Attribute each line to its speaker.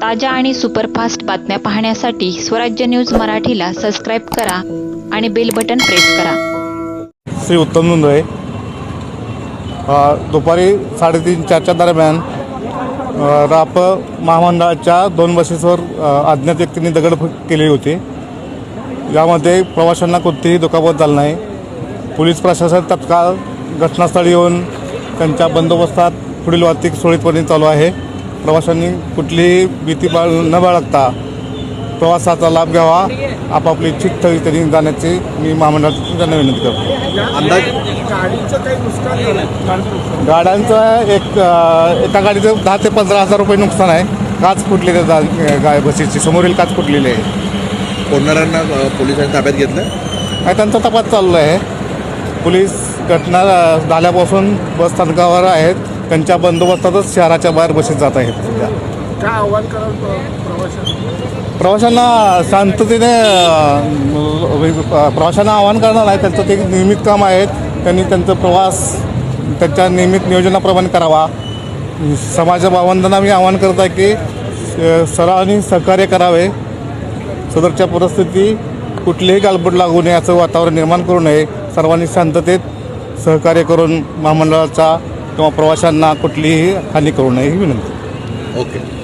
Speaker 1: ताज्या आणि सुपरफास्ट बातम्या पाहण्यासाठी स्वराज्य न्यूज मराठीला सबस्क्राईब करा आणि बेल बटन प्रेस करा.
Speaker 2: श्री उत्तम नोंदळे दुपारी साडेतीन चारच्या दरम्यान राप महामंडळाच्या दोन बसेसवर अज्ञात व्यक्तींनी दगडफेक केली होती. यामध्ये प्रवाशांना कोणतीही दुखापत झाली नाही. पोलीस प्रशासन तत्काळ घटनास्थळी येऊन त्यांच्या बंदोबस्तात पुढील वाहतूक सुरळीतपणे चालू आहे. प्रवाशांनी कुठलीही भीती बाळ न बाळगता प्रवासाचा लाभ घ्यावा. आपापली इच्छित स्थळी त्यांनी जाण्याची मी महामंडळाची त्यांना विनंती करतो.
Speaker 3: अंदाज
Speaker 4: गाडीचं काही नुकसान झालं
Speaker 2: गाड्यांचं एक एका गाडीचं दहा ते पंधरा हजार रुपये नुकसान आहे. काच फुटलेले गाय बसेसची समोरील काच फुटलेली आहे.
Speaker 3: फोडणाऱ्यांना अ, पोलिसांनी ताब्यात घेतलं?
Speaker 2: आणि त्यांचा तपास चालू आहे. पोलीस घटना झाल्यापासून बस स्थानकावर आहेत. त्यांच्या बंदोबस्तातच शहराच्या बाहेर बसेस जात आहेत. सध्या
Speaker 4: काय आव्हान कराल प्र- प्रवाशांना?
Speaker 2: प्रवाशांना शांततेने प्रवाशांना आवाहन करणार आहे. त्यांचं ते नियमित काम आहेत. त्यांनी त्यांचा प्रवास त्यांच्या नियमित नियोजनाप्रमाणे करावा. समाज बांधवांना मी आवाहन करत आहे की अ, सर्वांनी सहकार्य करावे. सदरच्या परिस्थिती कुठलीही गालबोट लागू नये याचं वातावरण निर्माण करू नये. सर्वांनी शांततेत सहकार्य करून महामंडळाचा किंवा प्रवाशांना कुठलीही हानी करू नये ही विनंती.
Speaker 3: ओके.